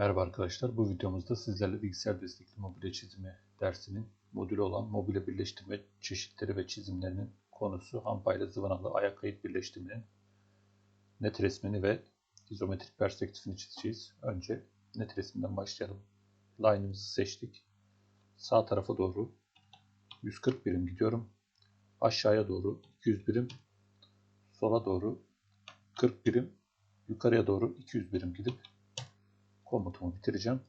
Merhaba arkadaşlar. Bu videomuzda sizlerle bilgisayar destekli mobilya çizimi dersinin modülü olan mobilya birleştirme çeşitleri ve çizimlerinin konusu hampa ile zıvanalı ayak kayıt birleştirmenin net resmini ve izometrik perspektifini çizeceğiz. Önce net resminden başlayalım. Line'ımızı seçtik. Sağ tarafa doğru 140 birim gidiyorum. Aşağıya doğru 200 birim. Sola doğru 40 birim. Yukarıya doğru 200 birim gidip komutumu bitireceğim.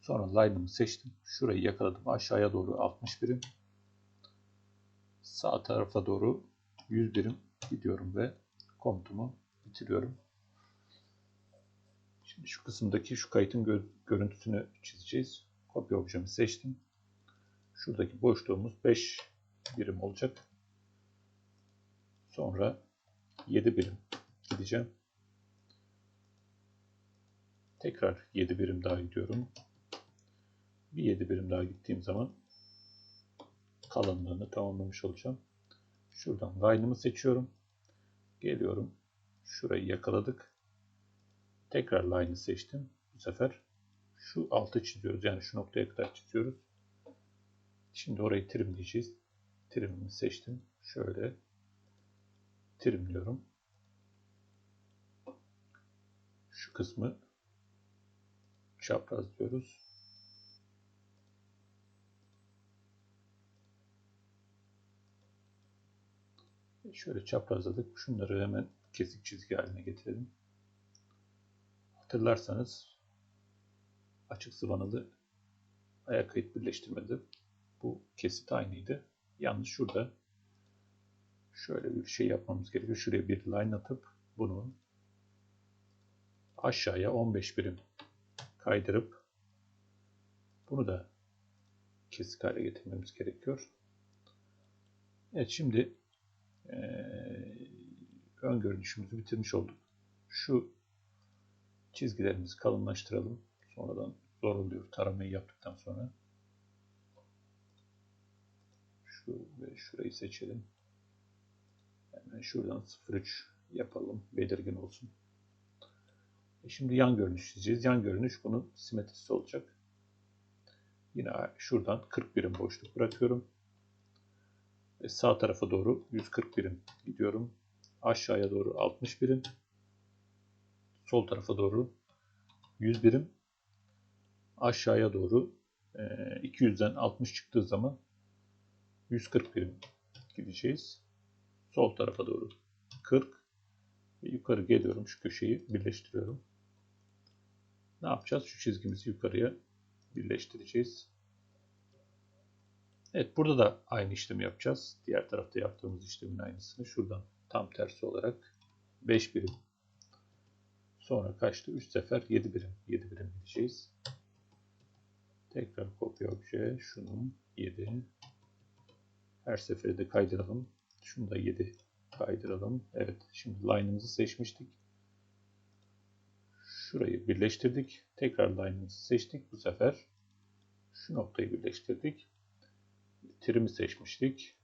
Sonra line'ımı seçtim. Şurayı yakaladım. Aşağıya doğru 60 birim. Sağ tarafa doğru 100 birim gidiyorum ve komutumu bitiriyorum. Şimdi şu kısımdaki şu kayıtın gö görüntüsünü çizeceğiz. Kopya objemi seçtim. Şuradaki boşluğumuz 5 birim olacak. Sonra 7 birim gideceğim. Tekrar 7 birim daha gidiyorum. Bir 7 birim daha gittiğim zaman kalınlığını tamamlamış olacağım. Şuradan line'ımı seçiyorum. Geliyorum. Şurayı yakaladık. Tekrar line'ı seçtim. Bu sefer şu altı çiziyoruz. Yani şu noktaya kadar çiziyoruz. Şimdi orayı trimleyeceğiz. Trimimi seçtim. Şöyle trimliyorum. Şu kısmı çapraz diyoruz. Şöyle çaprazladık. Şunları hemen kesik çizgi haline getirelim. Hatırlarsanız açık sıvanalı ayak kayıt birleştirmede bu kesit aynıydı. Yalnız şurada şöyle bir şey yapmamız gerekiyor. Şuraya bir line atıp bunu aşağıya 15 birim kaydırıp bunu da kesik hale getirmemiz gerekiyor. Evet şimdi e, ön görünüşümüzü bitirmiş olduk. Şu çizgilerimizi kalınlaştıralım. Sonradan zor oluyor taramayı yaptıktan sonra. Şu ve şurayı seçelim. Hemen şuradan 0.3 yapalım. Belirgin olsun. E şimdi yan görünüş çizeceğiz. Yan görünüş bunun simetrisi olacak. Yine şuradan 40 birim boşluk bırakıyorum. Ve sağ tarafa doğru 140 birim gidiyorum. Aşağıya doğru 60 birim. Sol tarafa doğru 100 birim. Aşağıya doğru 200'den 60 çıktığı zaman 140 birim gideceğiz. Sol tarafa doğru 40 ve yukarı geliyorum şu köşeyi birleştiriyorum. Ne yapacağız? Şu çizgimizi yukarıya birleştireceğiz. Evet burada da aynı işlemi yapacağız. Diğer tarafta yaptığımız işlemin aynısını. Şuradan tam tersi olarak 5 birim. Sonra kaçtı? 3 sefer 7 birim. 7 birim gideceğiz. Tekrar kopya obje. Şunun 7. Her seferinde kaydıralım. Şunu da 7 kaydıralım. Evet şimdi line'ımızı seçmiştik. Şurayı birleştirdik. Tekrar line'ımızı seçtik. Bu sefer şu noktayı birleştirdik. Trim'i seçmiştik.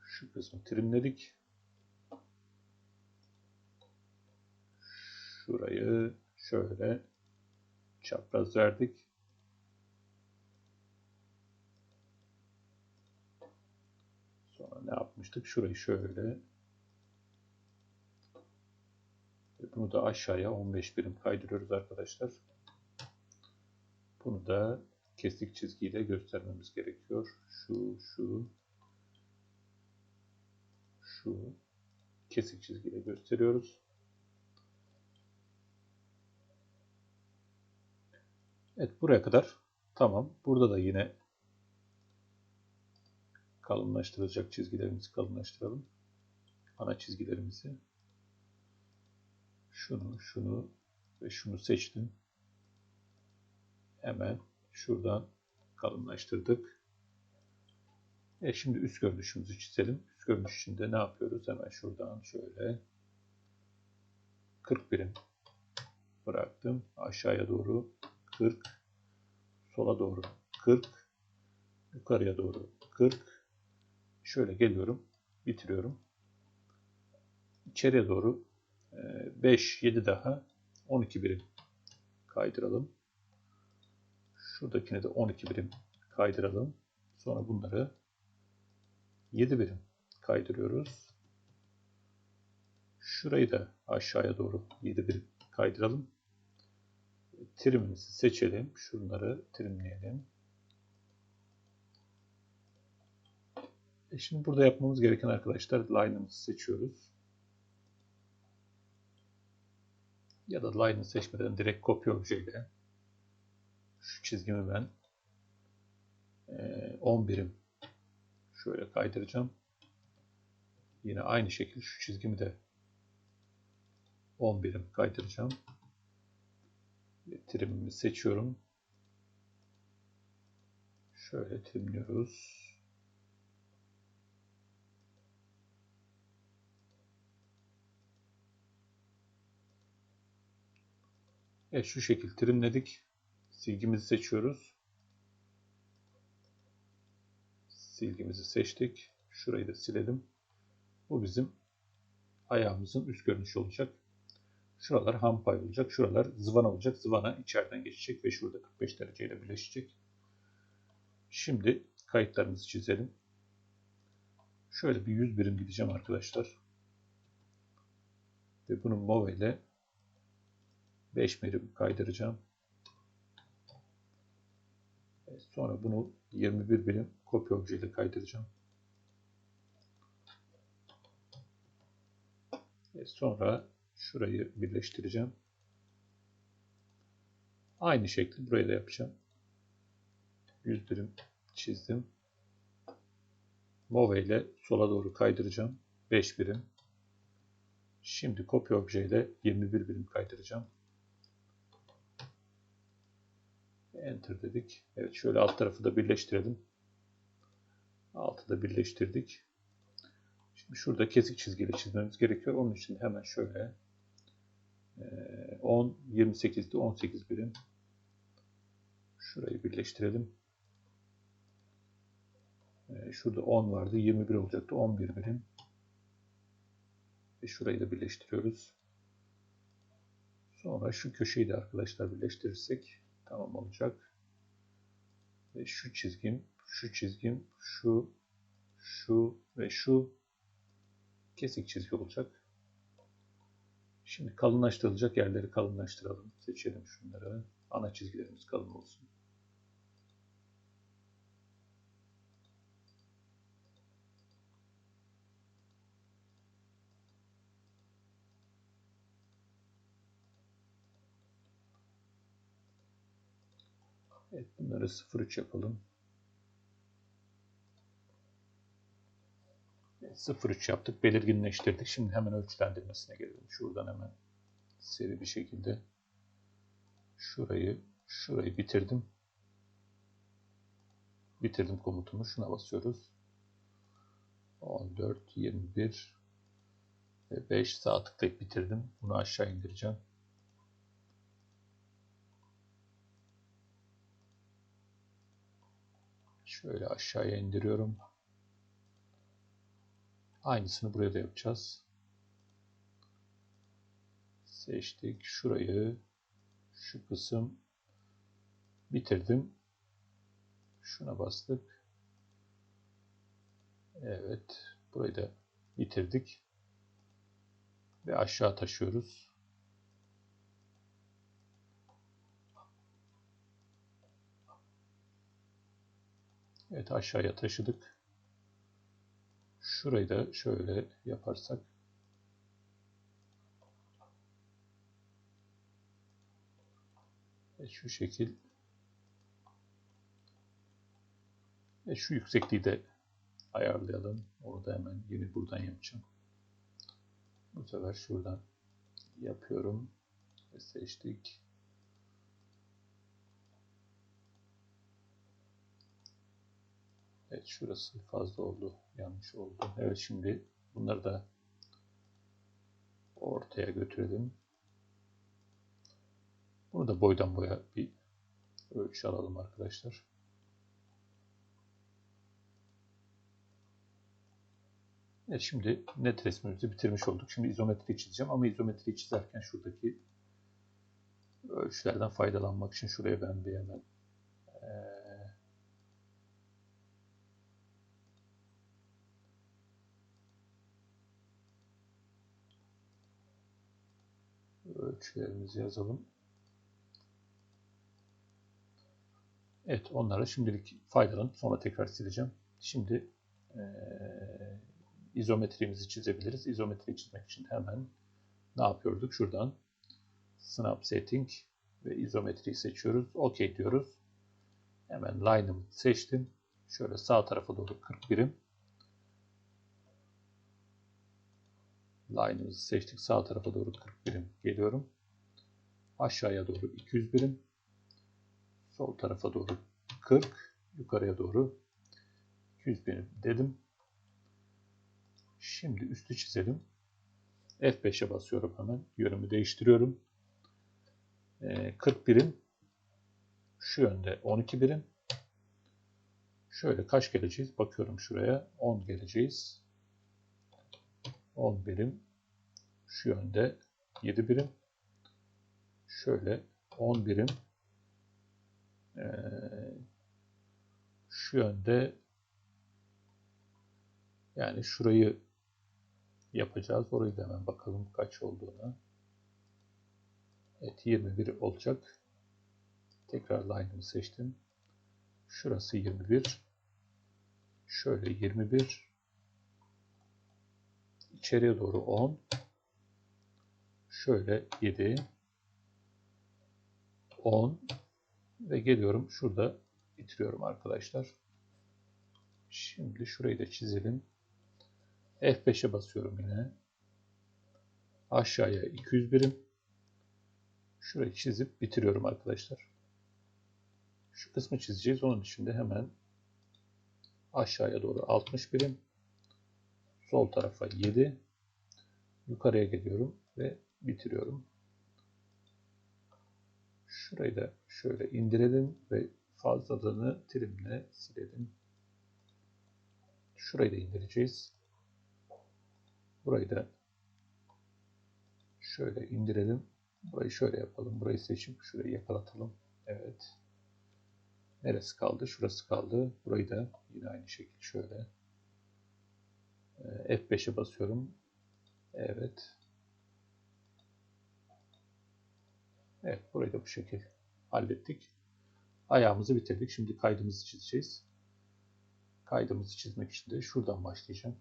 Şu kısmı trimledik. Şurayı şöyle çapraz verdik. Sonra ne yapmıştık? Şurayı şöyle bunu da aşağıya 15 birim kaydırıyoruz arkadaşlar. Bunu da kesik çizgiyle göstermemiz gerekiyor. Şu, şu, şu kesik çizgiyle gösteriyoruz. Evet buraya kadar tamam. Burada da yine kalınlaştıracak çizgilerimizi kalınlaştıralım. Ana çizgilerimizi. Şunu, şunu ve şunu seçtim. Hemen şuradan kalınlaştırdık. E şimdi üst görünüşümüzü çizelim. Üst görünüş için de ne yapıyoruz? Hemen şuradan şöyle 40 birim bıraktım. Aşağıya doğru 40, sola doğru 40, yukarıya doğru 40. Şöyle geliyorum, bitiriyorum. İçeriye doğru 5, 7 daha 12 birim kaydıralım. Şuradakine de 12 birim kaydıralım. Sonra bunları 7 birim kaydırıyoruz. Şurayı da aşağıya doğru 7 birim kaydıralım. Trimimizi seçelim. Şunları trimleyelim. E şimdi burada yapmamız gereken arkadaşlar line'ımızı seçiyoruz. Ya da line'ı seçmeden direkt kopya objeyle şu çizgimi ben 10 e, birim şöyle kaydıracağım. Yine aynı şekilde şu çizgimi de 10 birim kaydıracağım. Trimimi seçiyorum. Şöyle trimliyoruz. Evet şu şekilde trimledik. Silgimizi seçiyoruz. Silgimizi seçtik. Şurayı da silelim. Bu bizim ayağımızın üst görünüşü olacak. Şuralar ham pay olacak. Şuralar zıvana olacak. Zıvana içeriden geçecek ve şurada 45 dereceyle birleşecek. Şimdi kayıtlarımızı çizelim. Şöyle bir 100 birim gideceğim arkadaşlar. Ve bunu Move ile 5 birim kaydıracağım. Sonra bunu 21 birim kopya objeyle kaydıracağım. Sonra şurayı birleştireceğim. Aynı şekli buraya da yapacağım. 100 birim çizdim. Move ile sola doğru kaydıracağım. 5 birim. Şimdi kopya objeyle 21 birim kaydıracağım. Enter dedik. Evet şöyle alt tarafı da birleştirelim. Altı da birleştirdik. Şimdi şurada kesik çizgiyle çizmemiz gerekiyor. Onun için hemen şöyle 10, 28'de 18 birim. Şurayı birleştirelim. Şurada 10 vardı. 21 olacaktı. 11 birim. Ve şurayı da birleştiriyoruz. Sonra şu köşeyi de arkadaşlar birleştirirsek Tamam olacak. Ve şu çizgim, şu çizgim, şu, şu ve şu kesik çizgi olacak. Şimdi kalınlaştırılacak yerleri kalınlaştıralım. Seçelim şunları. Ana çizgilerimiz kalın olsun. Evet bunları 0.3 yapalım. Evet, 0.3 yaptık. Belirginleştirdik. Şimdi hemen ölçülendirmesine gelelim. Şuradan hemen seri bir şekilde şurayı şurayı bitirdim. Bitirdim komutumu. Şuna basıyoruz. 14, 21 ve 5 sağ tıklayıp bitirdim. Bunu aşağı indireceğim. Şöyle aşağıya indiriyorum. Aynısını buraya da yapacağız. Seçtik. Şurayı şu kısım bitirdim. Şuna bastık. Evet. Burayı da bitirdik. Ve aşağı taşıyoruz. Evet aşağıya taşıdık. Şurayı da şöyle yaparsak evet, şu şekil ve şu yüksekliği de ayarlayalım. Onu da hemen yeni buradan yapacağım. Bu sefer şuradan yapıyorum ve seçtik. Evet şurası fazla oldu. Yanlış oldu. Evet şimdi bunları da ortaya götürelim. Bunu da boydan boya bir ölçü alalım arkadaşlar. Evet şimdi net resmimizi bitirmiş olduk. Şimdi izometri çizeceğim ama izometri çizerken şuradaki ölçülerden faydalanmak için şuraya ben bir hemen eee, ölçülerimizi yazalım. Evet onlara şimdilik faydalanıp sonra tekrar sileceğim. Şimdi eee izometrimizi çizebiliriz. İzometri çizmek için hemen ne yapıyorduk? Şuradan Snap Setting ve izometriyi seçiyoruz. OK diyoruz. Hemen line'ımı seçtim. Şöyle sağ tarafa doğru 40 birim. Line'ımızı seçtik. Sağ tarafa doğru 40 birim geliyorum. Aşağıya doğru 200 birim. Sol tarafa doğru 40. Yukarıya doğru 200 birim dedim. Şimdi üstü çizelim. F5'e basıyorum hemen. Yönümü değiştiriyorum. Ee, 40 birim. Şu yönde 12 birim. Şöyle kaç geleceğiz? Bakıyorum şuraya. 10 geleceğiz. 10 birim. Şu yönde 7 birim. Şöyle 10 birim. Ee, şu yönde yani şurayı yapacağız. Orayı da hemen bakalım kaç olduğuna. Evet 21 olacak. Tekrar line'ımı seçtim. Şurası 21. Şöyle 21. İçeriye doğru 10. Şöyle 7. 10. Ve geliyorum şurada bitiriyorum arkadaşlar. Şimdi şurayı da çizelim. F5'e basıyorum yine. Aşağıya 200 birim. Şurayı çizip bitiriyorum arkadaşlar. Şu kısmı çizeceğiz. Onun için de hemen aşağıya doğru 60 birim. Sol tarafa 7. Yukarıya geliyorum ve bitiriyorum. Şurayı da şöyle indirelim ve fazlalığını trimle silelim. Şurayı da indireceğiz. Burayı da şöyle indirelim. Burayı şöyle yapalım. Burayı seçip şurayı yakalatalım. Evet. Neresi kaldı? Şurası kaldı. Burayı da yine aynı şekilde şöyle. Ee, F5'e basıyorum. Evet. Evet. Burayı da bu şekilde hallettik. Ayağımızı bitirdik. Şimdi kaydımızı çizeceğiz. Kaydımızı çizmek için de şuradan başlayacağım.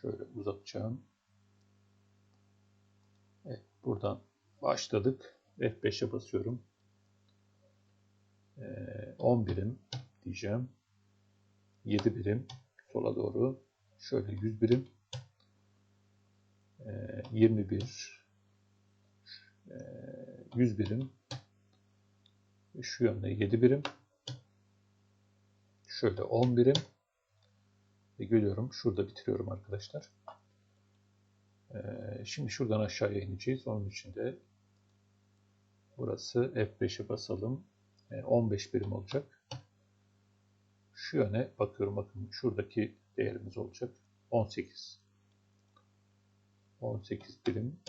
Şöyle uzatacağım. Evet, buradan başladık. F5'e basıyorum. Ee, 10 birim diyeceğim. 7 birim sola doğru. Şöyle 100 birim. Ee, 21 ee, 100 birim. Şu yönde 7 birim. Şöyle 10 birim. Ve görüyorum. Şurada bitiriyorum arkadaşlar. Ee, şimdi şuradan aşağıya ineceğiz. Onun için de burası F5'e basalım. Ee, 15 birim olacak. Şu yöne bakıyorum. Bakın şuradaki değerimiz olacak. 18. 18 birim.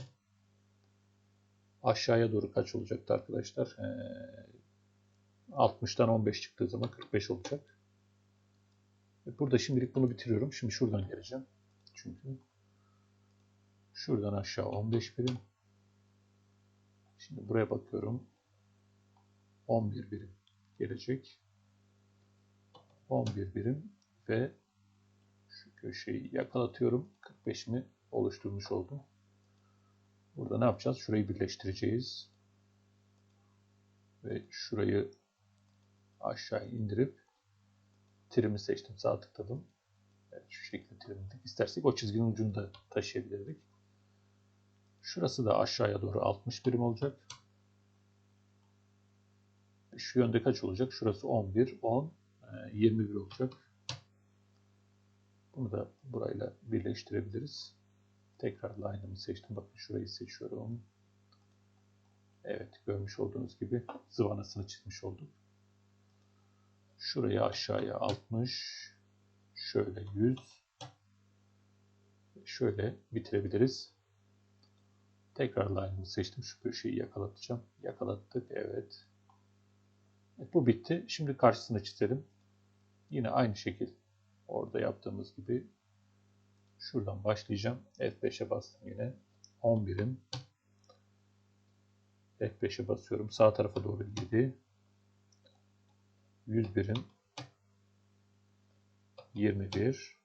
Aşağıya doğru kaç olacaktı arkadaşlar? Ee, 60'tan 15 çıktığı zaman 45 olacak. Burada şimdilik bunu bitiriyorum. Şimdi şuradan geleceğim. Çünkü şuradan aşağı 15 birim. Şimdi buraya bakıyorum. 11 birim gelecek. 11 birim ve şu köşeyi yakalatıyorum. 45'imi oluşturmuş oldum. Burada ne yapacağız? Şurayı birleştireceğiz. Ve şurayı aşağı indirip trimi seçtim. Sağ tıkladım. Evet, şu şekilde trimledik. İstersek o çizginin ucunu da taşıyabilirdik. Şurası da aşağıya doğru 60 birim olacak. Şu yönde kaç olacak? Şurası 11, 10, 21 olacak. Bunu da burayla birleştirebiliriz. Tekrar line'ımı seçtim. Bakın şurayı seçiyorum. Evet görmüş olduğunuz gibi zıvanasını çizmiş olduk. Şuraya aşağıya 60. Şöyle 100. Şöyle bitirebiliriz. Tekrar line'ımı seçtim. Şu köşeyi yakalatacağım. Yakalattık. Evet. evet. Bu bitti. Şimdi karşısını çizelim. Yine aynı şekil orada yaptığımız gibi şuradan başlayacağım. F5'e bastım yine. 11'in F5'e basıyorum. Sağ tarafa doğru 7 101'in 21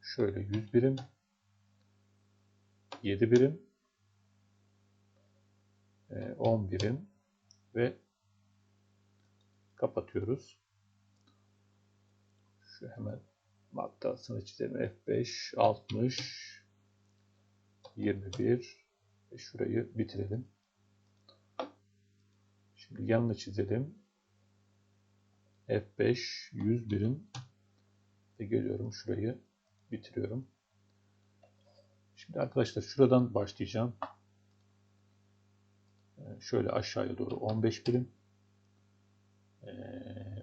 şöyle 100 birim 7 birim 10 birim ve kapatıyoruz. Şu hemen maktasını çizelim. F5 60 21 ve şurayı bitirelim. Şimdi yanını çizelim. F5 100 birim ve geliyorum şurayı bitiriyorum. Şimdi arkadaşlar şuradan başlayacağım. Ee, şöyle aşağıya doğru 15 birim.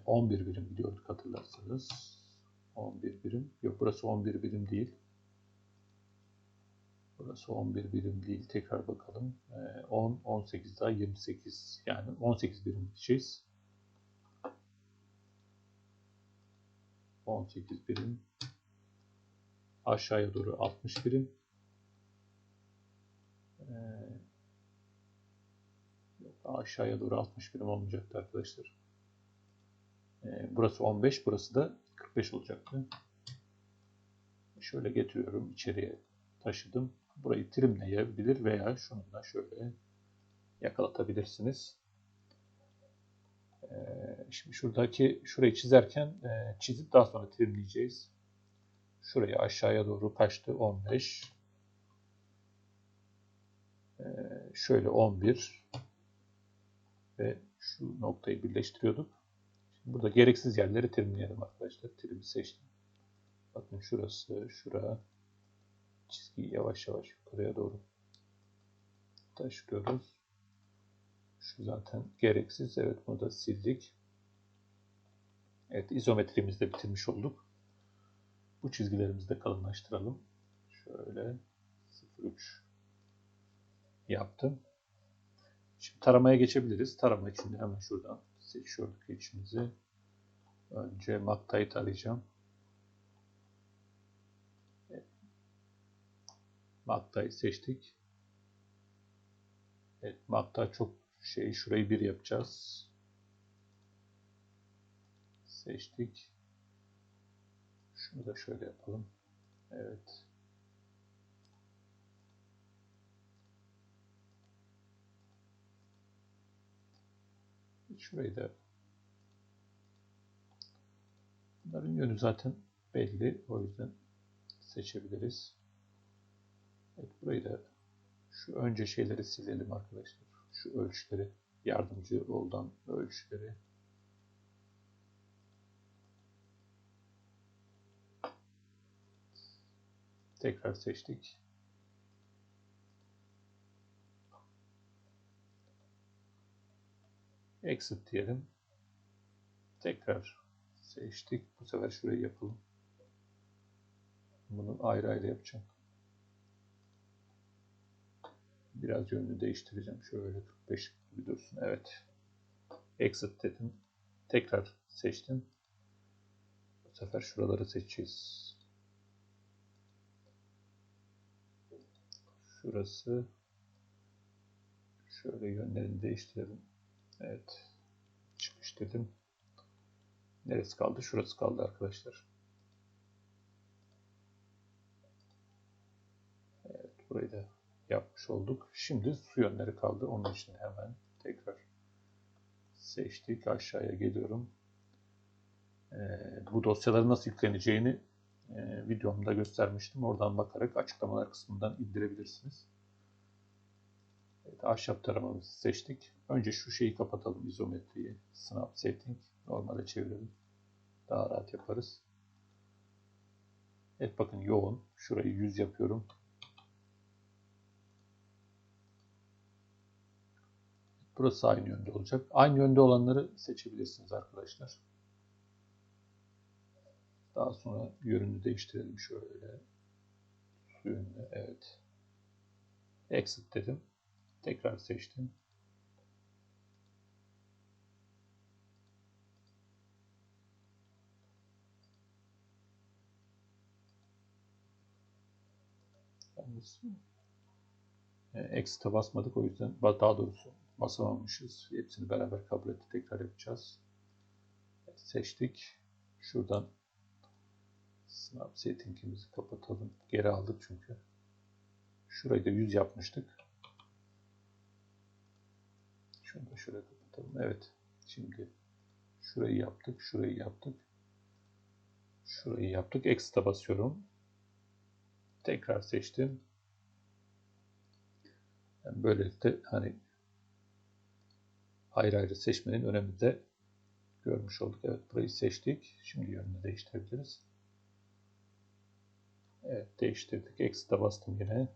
11 ee, birim gidiyorduk hatırlarsanız. 11 birim. Yok burası 11 birim değil. Burası 11 birim değil. Tekrar bakalım. 10, 18 daha 28. Yani 18 birim gideceğiz. 18 birim. Aşağıya doğru 60 birim. Ee, aşağıya doğru 60 birim olmayacaktı arkadaşlar. Ee, burası 15, burası da 45 olacaktı. Şöyle getiriyorum, içeriye taşıdım. Burayı trimleyebilir veya şununla şöyle yakalatabilirsiniz. Ee, şimdi şuradaki şurayı çizerken e, çizip daha sonra trimleyeceğiz. Şurayı aşağıya doğru kaçtı? 15. Ee, şöyle 11 ve şu noktayı birleştiriyorduk. Burada gereksiz yerleri trimleyelim arkadaşlar. Trimi seçtim. Bakın şurası, şura. Çizgiyi yavaş yavaş yukarıya doğru taşıyoruz. Şu zaten gereksiz. Evet bunu da sildik. Evet izometrimizi de bitirmiş olduk. Bu çizgilerimizi de kalınlaştıralım. Şöyle 0.3 yaptım. Şimdi taramaya geçebiliriz. Tarama için de hemen şuradan seçiyorduk içimizi. Önce Makta'yı tarayacağım. Evet. Makta'yı seçtik. Evet, Makta çok şey şurayı bir yapacağız. Seçtik. Şunu da şöyle yapalım. Evet. Şurayı da Bunların yönü zaten belli. O yüzden seçebiliriz. Evet, burayı da şu önce şeyleri silelim arkadaşlar. Şu ölçüleri, yardımcı olan ölçüleri. Tekrar seçtik. Exit diyelim. Tekrar seçtik. Bu sefer şurayı yapalım. Bunu ayrı ayrı yapacağım. Biraz yönünü değiştireceğim. Şöyle 45 gibi dursun. Evet. Exit dedim. Tekrar seçtim. Bu sefer şuraları seçeceğiz. Şurası. Şöyle yönlerini değiştirelim. Evet. Çıkış dedim. Neresi kaldı? Şurası kaldı arkadaşlar. Evet. Burayı da yapmış olduk. Şimdi su yönleri kaldı. Onun için hemen tekrar seçtik. Aşağıya geliyorum. Ee, bu dosyaların nasıl yükleneceğini e, videomda göstermiştim. Oradan bakarak açıklamalar kısmından indirebilirsiniz. Ahşap taramamızı seçtik. Önce şu şeyi kapatalım izometriyi. Snap setting. Normale çevirelim. Daha rahat yaparız. Evet bakın yoğun. Şurayı 100 yapıyorum. Burası aynı yönde olacak. Aynı yönde olanları seçebilirsiniz arkadaşlar. Daha sonra yönünü değiştirelim şöyle. Su yönünü, evet. Exit dedim. Tekrar seçtim. Exit'e basmadık o yüzden daha doğrusu basamamışız. Hepsini beraber kabul etti. Tekrar yapacağız. Seçtik. Şuradan sınav settingimizi kapatalım. Geri aldık çünkü. Şurayı da 100 yapmıştık. Şunu da şöyle kapatalım. Evet. Şimdi şurayı yaptık. Şurayı yaptık. Şurayı yaptık. Exit'e basıyorum. Tekrar seçtim. Yani böylelikle hani ayrı ayrı seçmenin önemini de görmüş olduk. Evet burayı seçtik. Şimdi yönünü değiştirebiliriz. Evet değiştirdik. Exit'e bastım yine.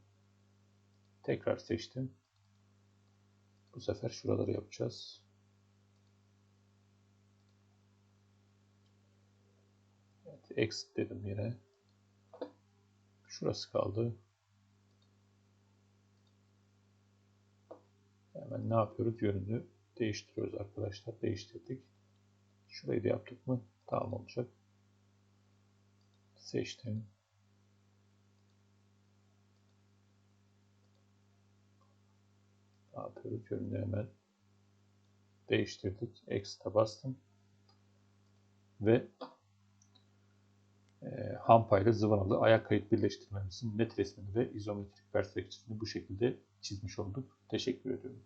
Tekrar seçtim. Bu sefer şuraları yapacağız. Evet, exit dedim yine. Şurası kaldı. Hemen ne yapıyoruz? Yönünü değiştiriyoruz arkadaşlar. Değiştirdik. Şurayı da yaptık mı? Tamam olacak. Seçtim. Yapıyoruz? Yönünü hemen değiştirdik. Exit'e bastım. Ve e, hampa ile zıvanalı ayak kayıt birleştirmemizin net resmini ve izometrik perspektifini bu şekilde çizmiş olduk. Teşekkür ediyorum.